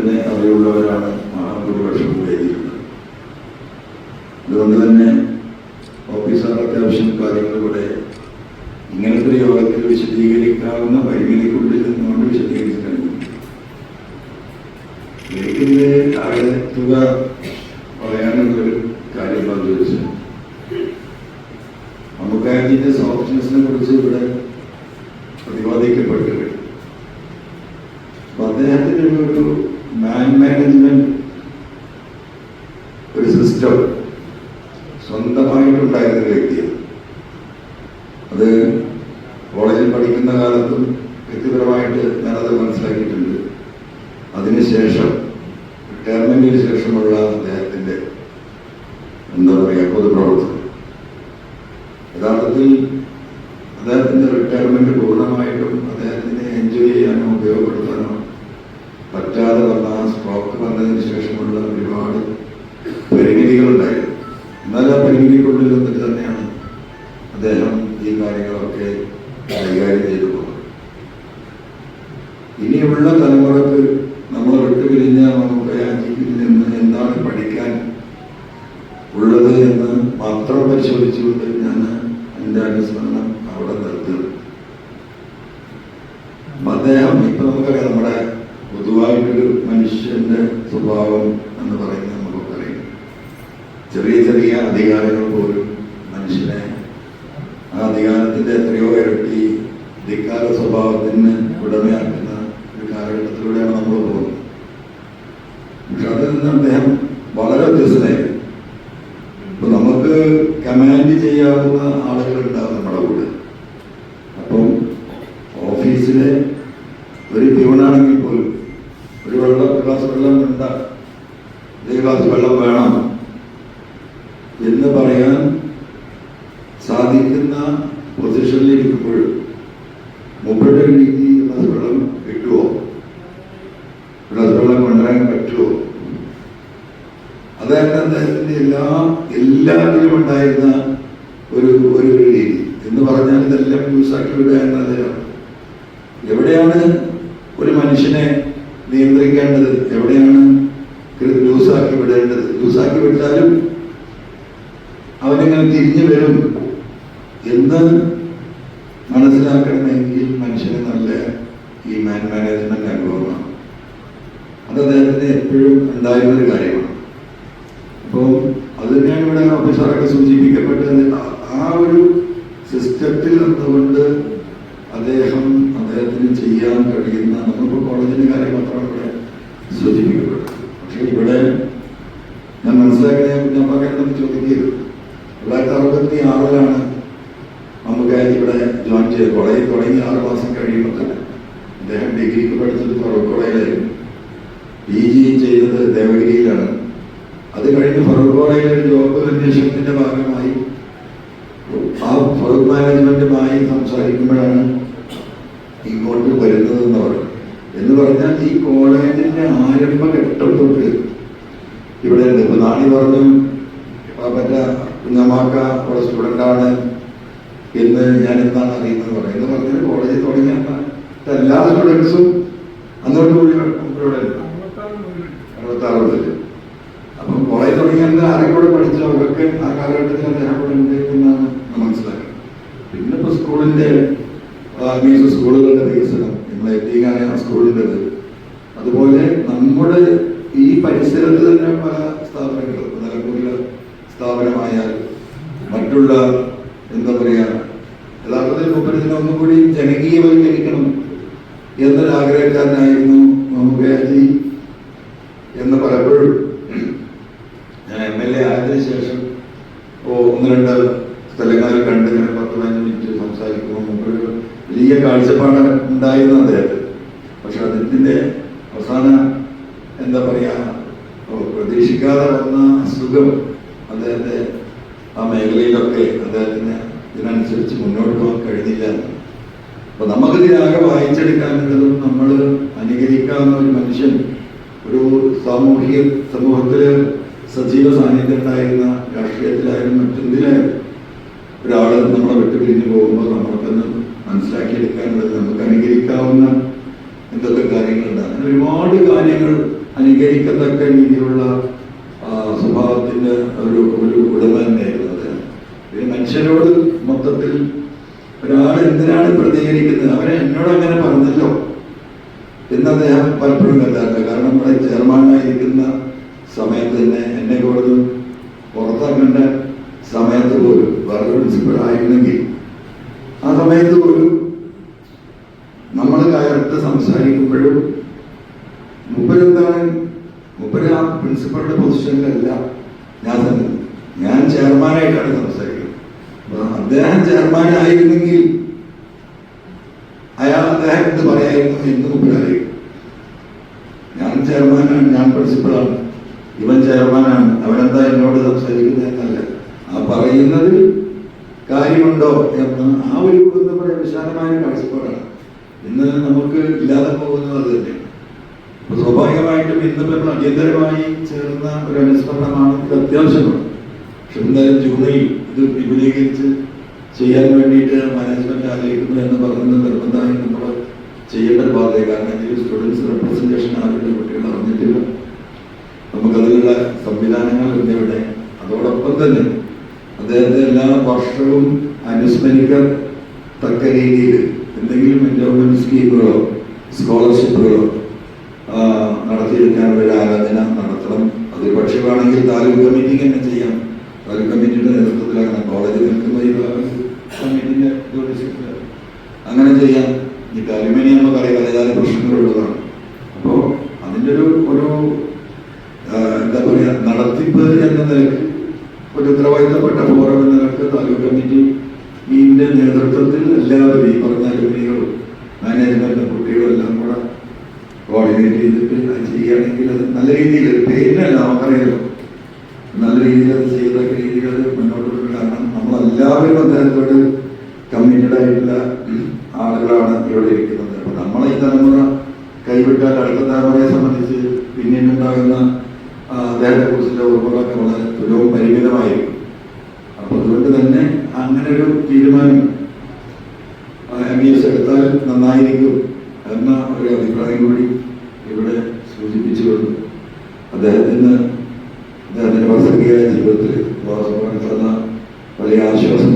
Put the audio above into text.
തന്നെ അറിവുള്ളവരാണ് മഹാഭൂരിപക്ഷം വേദിയിലുള്ളത് അതുകൊണ്ട് തന്നെ ഓഫീസർ അത്യാവശ്യം കാര്യങ്ങൾ ഇവിടെ ഇങ്ങനത്തെ ഒരു യോഗത്തിൽ വിശദീകരിക്കാവുന്ന പരിമിതിക്കുള്ളിൽ നിന്നുകൊണ്ട് വിശദീകരിച്ച് കഴിഞ്ഞു എനിക്കിത് ആകെ തുക പറയാനുള്ളൊരു കാര്യം ചോദിച്ചു നമുക്കാജിന്റെ സോഫ്റ്റ്നെസിനെ കുറിച്ച് ഇവിടെ പ്രതിപാദിക്കപ്പെട്ടു. അപ്പൊ അദ്ദേഹത്തിന് ഒരു- ഒരു മാൻ മാനേജ്മെന്റ് ഒരു സിസ്റ്റം സ്വന്തമായിട്ടുണ്ടായിരുന്ന വ്യക്തിയാണ്. അത് കോളേജിൽ പഠിക്കുന്ന കാലത്തും വ്യക്തിപരമായിട്ട് ഞാനത് മനസ്സിലാക്കിയിട്ടുണ്ട്. അതിനുശേഷം റിട്ടയർമെന്റിന് ശേഷമുള്ള അദ്ദേഹത്തിന്റെ എന്താ പറയുക പൊതുപ്രവർത്തനം യഥാർത്ഥത്തിൽ അദ്ദേഹത്തിന്റെ റിട്ടയർമെന്റ് പൂർണമായിട്ടും അദ്ദേഹത്തിന് എൻജോയ് ചെയ്യാനോ ഉപയോഗപ്പെടുത്താനോ പറ്റാതെ വന്ന ആ സ്ട്രോക്ക് വന്നതിന് ശേഷമുള്ള ഒരുപാട് പരിമിതികളുണ്ടായിരുന്നു എന്നാൽ ആ പരിമിതിക്കുള്ളിൽ നിന്നിട്ട് തന്നെയാണ് അദ്ദേഹം ഈ കാര്യങ്ങളൊക്കെ കൈകാര്യം ചെയ്തു പോകുന്നത് ഇനിയുള്ള തലമുറയ്ക്ക് നമ്മൾ വിട്ടുപിരിഞ്ഞാൽ നമുക്ക് ആ ജീവിതത്തിൽ നിന്ന് എന്താണ് പഠിക്കാൻ ഉള്ളത് എന്ന് മാത്രം പരിശോധിച്ചുകൊണ്ട് ഞാൻ എന്റെ അനുസ്മരണം അവിടെ നിർത്തുന്നു അദ്ദേഹം ഇപ്പൊ നമുക്കറിയാം നമ്മുടെ പൊതുവായിട്ടൊരു മനുഷ്യന്റെ സ്വഭാവം എന്ന് പറയുന്നത് നമുക്കറിയാം. ചെറിയ ചെറിയ അധികാരങ്ങൾ പോലും മനുഷ്യനെ ആ അധികാരത്തിന്റെ എത്രയോ ഇരട്ടി ധിക്കാര സ്വഭാവത്തിന് ഉടമയാക്കുന്ന ഒരു കാലഘട്ടത്തിലൂടെയാണ് നമ്മൾ പോകുന്നത് പക്ഷെ അതിൽ അദ്ദേഹം വളരെ വ്യത്യസ്തനായിരുന്നു. അപ്പൊ നമുക്ക് കമാൻഡ് ചെയ്യാവുന്ന ആളുകൾ ഉണ്ടാവും നമ്മുടെ കൂടെ. അപ്പം ഓഫീസിലെ ഒരു പ്യൂണാണെങ്കിൽ പോലും ഒരു വെള്ളം ഗ്ലാസ് വെള്ളം വേണ്ട ഒരു ഗ്ലാസ് വെള്ളം വേണം എന്ന് പറയാൻ സാധിക്കുന്ന പൊസിഷനിൽ ഇരിക്കുമ്പോൾ രീതി ഗ്ലാസ് വെള്ളം കിട്ടുമോ ഗ്ലാസ് വെള്ളം കൊണ്ടുവരാൻ പറ്റുമോ അദ്ദേഹത്തിന്റെ എല്ലാ എല്ലാത്തിലും ഉണ്ടായിരുന്ന ഒരു ഒരു രീതി. എന്ന് പറഞ്ഞാൽ ഇതെല്ലാം യൂസാക്കി വിടുക എന്നതിലാണ് എവിടെയാണ് ഒരു മനുഷ്യനെ നിയന്ത്രിക്കേണ്ടത്? എവിടെയാണ് ലൂസാക്കി വിടേണ്ടത്? ലൂസാക്കി വിട്ടാലും അവനിങ്ങനെ തിരിഞ്ഞു വരും എന്ന് മനസ്സിലാക്കണമെങ്കിൽ മനുഷ്യന് നല്ല ഈ മാൻ മാനേജ്മെന്റ് അനുഭവമാണ്. അത് അദ്ദേഹത്തിന് എപ്പോഴും ഉണ്ടായിരുന്ന ഒരു കാര്യമാണ് അപ്പോൾ അത് തന്നെയാണ് ഇവിടെ ഓഫീസറൊക്കെ സൂചിപ്പിക്കപ്പെട്ടത് ആ- ആ ഒരു സിസ്റ്റത്തിൽ നിന്നുകൊണ്ട് അദ്ദേഹം അദ്ദേഹത്തിന് ചെയ്യാൻ കഴിയുന്ന നമ്മളിപ്പോൾ കോളേജിന്റെ കാര്യം മാത്രമാണ് ഇവിടെ സൂചിപ്പിക്കപ്പെട്ടത് പക്ഷേ ഇവിടെ ഞാൻ മനസ്സിലാക്കിയ കുഞ്ഞമ്മക്കെന്ന് ചോദിക്കരുത് തൊള്ളായിരത്തി അറുപത്തി ആറിലാണ് നമുക്ക് ഇവിടെ ജോയിൻ ചെയ്ത് കോളേജിൽ തുടങ്ങി ആറ് മാസം കഴിയുമ്പോൾ തന്നെ അദ്ദേഹം ഡിഗ്രിക്ക് പഠിച്ചത് ഫറൂഖ് കോളേജിലായിരുന്നു. പി ജി ചെയ്തത് ദേവഗിരിയിലാണ്. അത് കഴിഞ്ഞ് ഫറൂഖ് കോളേജിൽ ഒരു ജോബ് അന്വേഷണത്തിന്റെ ഭാഗമായി ആ ഫറൂഖ് മാനേജ്മെന്റുമായി സംസാരിക്കുമ്പോഴാണ് ഇങ്ങോട്ട് വരുന്നത് എന്ന് പറഞ്ഞു എന്ന് പറഞ്ഞാൽ ഈ കോളേജിന്റെ ആരംഭഘട്ടം തൊട്ട് ഇവിടെ ഉണ്ട്. ഇപ്പൊ നാണി പറഞ്ഞു മറ്റേ കുഞ്ഞമാക്ക അവിടെ സ്റ്റുഡന്റ് ആണ്. എന്ന് ഞാൻ എന്താണ് അറിയുന്നത് പറയാം എന്ന് പറഞ്ഞാൽ കോളേജിൽ തുടങ്ങിയ എല്ലാ സ്റ്റുഡൻസും അന്നോട്ട് കൂടി ഇവിടെ ഉണ്ട് അറുപത്താറുപതിൽ അപ്പം കോളേജ് തുടങ്ങിയത് ആരൊക്കെ കൂടെ പഠിച്ചു അവരൊക്കെ ആ കാലഘട്ടത്തിൽ അദ്ദേഹം കൂടെ ഉണ്ട് എന്നാണ് ഞാൻ മനസ്സിലാക്കുന്നത് പിന്നെ ഇപ്പൊ സ്കൂളിന്റെ മീൻസ് സ്കൂളുകളുടെ വികസനം നമ്മളെ എത്തിയാണ് ആ സ്കൂളിന്റെത്. അതുപോലെ നമ്മുടെ ഈ പരിസരത്ത് തന്നെ പല സ്ഥാപനങ്ങൾ നിലമ്പൂരിലെ സ്ഥാപനമായാൽ മറ്റുള്ള എന്താ പറയാ യഥാർത്ഥത്തിൽ മുപ്പതിനെ ഒന്നും കൂടി ജനകീയവൽക്കരിക്കണം എന്നൊരു ആഗ്രഹക്കാരനായിരുന്നു മമ്മൂക്കയാജി എന്ന് പലപ്പോഴും ഞാൻ എം എൽ എ ആയതിനു ശേഷം ഒന്ന് രണ്ട് വലിയ കാഴ്ചപ്പാട് ഉണ്ടായിരുന്നു അദ്ദേഹത്തിന് പക്ഷെ അദ്ദേഹത്തിന്റെ അവസാന എന്താ പറയാ പ്രതീക്ഷിക്കാതെ വന്ന അസുഖം അദ്ദേഹത്തെ ആ മേഖലയിലൊക്കെ അദ്ദേഹത്തിന് ഇതിനനുസരിച്ച് മുന്നോട്ട് പോകാൻ കഴിഞ്ഞില്ല. അപ്പൊ നമുക്ക് ഇതിനാകെ വായിച്ചെടുക്കാനുള്ളതും നമ്മൾ അനുകരിക്കാവുന്ന ഒരു മനുഷ്യൻ ഒരു സാമൂഹിക സമൂഹത്തിൽ സജീവ സാന്നിധ്യം ഉണ്ടായിരുന്ന രാഷ്ട്രീയത്തിലായാലും മറ്റെന്തിലായാലും ഒരാൾ നമ്മളെ വിട്ടു പിരിഞ്ഞു പോകുമ്പോൾ നമ്മൾക്കൊന്ന് മനസ്സിലാക്കിയെടുക്കാനുള്ളത് നമുക്ക് അനുകരിക്കാവുന്ന എന്തൊക്കെ കാര്യങ്ങളുണ്ട്. അങ്ങനെ ഒരുപാട് കാര്യങ്ങൾ അനുകരിക്കത്തക്ക രീതിയിലുള്ള സ്വഭാവത്തിന്റെ ഒരു ഒരു ഉടമ തന്നെയായിരുന്നു അദ്ദേഹം. പിന്നെ മനുഷ്യരോട് മൊത്തത്തിൽ ഒരാൾ എന്തിനാണ് പ്രതികരിക്കുന്നത്? അവരെ എന്നോട് അങ്ങനെ പറഞ്ഞല്ലോ എന്ന് അദ്ദേഹം പലപ്പോഴും കണ്ടാറുണ്ട് കാരണം ഇവിടെ ചെയർമാനായിരിക്കുന്ന സമയത്ത് തന്നെ എന്നെ കൂടുതൽ പുറത്താക്കേണ്ട സമയത്ത് പോലും വേറെ പ്രിൻസിപ്പൾ ആയിരുന്നെങ്കിൽ ആ സമയത്ത് പോലും നമ്മൾ കയർത്ത് സംസാരിക്കുമ്പോഴും മുപ്പരെന്താണ്? മുപ്പര് ആ പ്രിൻസിപ്പളുടെ പൊസിഷനിലല്ല ഞാൻ ഞാൻ ചെയർമാനായിട്ടാണ് സംസാരിക്കുന്നത്. അദ്ദേഹം ചെയർമാനായിരുന്നെങ്കിൽ അയാൾ അദ്ദേഹം എന്ത് പറയായിരുന്നു എന്ന് മുമ്പിലറിയും ഞാൻ ചെയർമാനാണ് ഞാൻ പ്രിൻസിപ്പളാണ്. ഇവൻ ചെയർമാനാണ്. അവനെന്താ എന്നോട് സംസാരിക്കുന്നത് എന്നല്ല പറയുന്നതിൽ കാര്യമുണ്ടോ എന്ന് ആ ഒരു എന്താ പറയുക വിശാലമായ കാഴ്ചപ്പാടാണ്. ഇന്ന് നമുക്ക് ഇല്ലാതെ പോകുന്നത് അത് തന്നെയാണ് സ്വാഭാവികമായിട്ടും ഇന്ന് നമ്മൾ അടിയന്തരമായി ചേർന്ന ഒരു അനുസ്മരണമാണ് ഇത് അത്യാവശ്യമാണ്. പക്ഷെ എന്തായാലും ജൂണിൽ ഇത് വിപുലീകരിച്ച് ചെയ്യാൻ വേണ്ടിയിട്ട് മാനേജ്മെന്റ് ആലോചിക്കുന്നു എന്ന് പറയുന്ന നിർബന്ധമായി നമ്മൾ ചെയ്യേണ്ട ഒരു ബാധ്യത കാരണം ഇതിൽ സ്റ്റുഡൻസ് റെപ്രസെന്റേഷൻ ആരുടെ കുട്ടികൾ അറിഞ്ഞിട്ടില്ല. നമുക്കതിനുള്ള സംവിധാനങ്ങൾ ഇന്നിവിടെ അതോടൊപ്പം തന്നെ അദ്ദേഹത്തെ എല്ലാ വർഷവും അനുസ്മരിക്കത്തക്ക രീതിയിൽ എന്തെങ്കിലും എൻഡോമെന്റ് സ്കീമുകളോ സ്കോളർഷിപ്പുകളോ നടത്തിയെടുക്കാനുള്ള ഒരു ആരാധന നടത്തണം. അത് പക്ഷമാണെങ്കിൽ താലൂക്ക് കമ്മിറ്റിക്ക് തന്നെ ചെയ്യാം. താലൂക്ക് കമ്മിറ്റിയുടെ നേതൃത്വത്തിലാണ് കോളേജ് നിൽക്കുന്ന കമ്മിറ്റിന്റെ അങ്ങനെ ചെയ്യാം. ഈ അലുമിനിയം എന്ന് പറയുന്ന ഏതാനും പ്രശ്നങ്ങളുള്ളതാണ് അപ്പോൾ അതിന്റെ ഒരു ഒരു ആ, എന്താ പറയുക നടത്തിപ്പ് എന്ന നിലയ്ക്ക് ഒരു ഉത്തരവാദിത്തപ്പെട്ട ഫോറം എന്ന നിലയ്ക്ക് താലൂക്ക് കമ്മിറ്റി ഇതിന്റെ നേതൃത്വത്തിൽ എല്ലാവരും ഈ പറഞ്ഞ അലുമിനികളും മാനേജ്മെന്റും കുട്ടികളും എല്ലാം കൂടെ കോർഡിനേറ്റ് ചെയ്തിട്ട് അത് ചെയ്യുകയാണെങ്കിൽ അത് നല്ല രീതിയിൽ പേരിനല്ല നമുക്കറിയാലോ. നല്ല രീതിയിൽ അത് ചെയ്തൊക്കെ രീതിയിൽ അത് മുന്നോട്ട് കാരണം നമ്മളെല്ലാവരും അദ്ദേഹത്തോട് കമ്മിറ്റഡ് ആയിട്ടുള്ള ആളുകളാണ് ഇവിടെ ഇരിക്കുന്നത്. അപ്പൊ നമ്മളെ ഈ തലമുറ കൈവിട്ടാൽ അടുത്ത തലമുറയെ സംബന്ധിച്ച് പിന്നീട് ഉണ്ടാകുന്ന ആ, അദ്ദേഹത്തെ കുറിച്ചുള്ള ഓർമ്മകളൊക്കെ വളരെ തുലവും പരിമിതമായിരിക്കും അപ്പൊ അതുകൊണ്ട് തന്നെ അങ്ങനെ ഒരു തീരുമാനം എം എസ് എടുത്താൽ നന്നായിരിക്കും എന്ന ഒരു അഭിപ്രായം കൂടി ഇവിടെ സൂചിപ്പിച്ചുകൊണ്ട് അദ്ദേഹത്തിന് അദ്ദേഹത്തിന്റെ വസതിയായ ജീവിതത്തിൽ വാസവ വലിയ ആശ്വാസം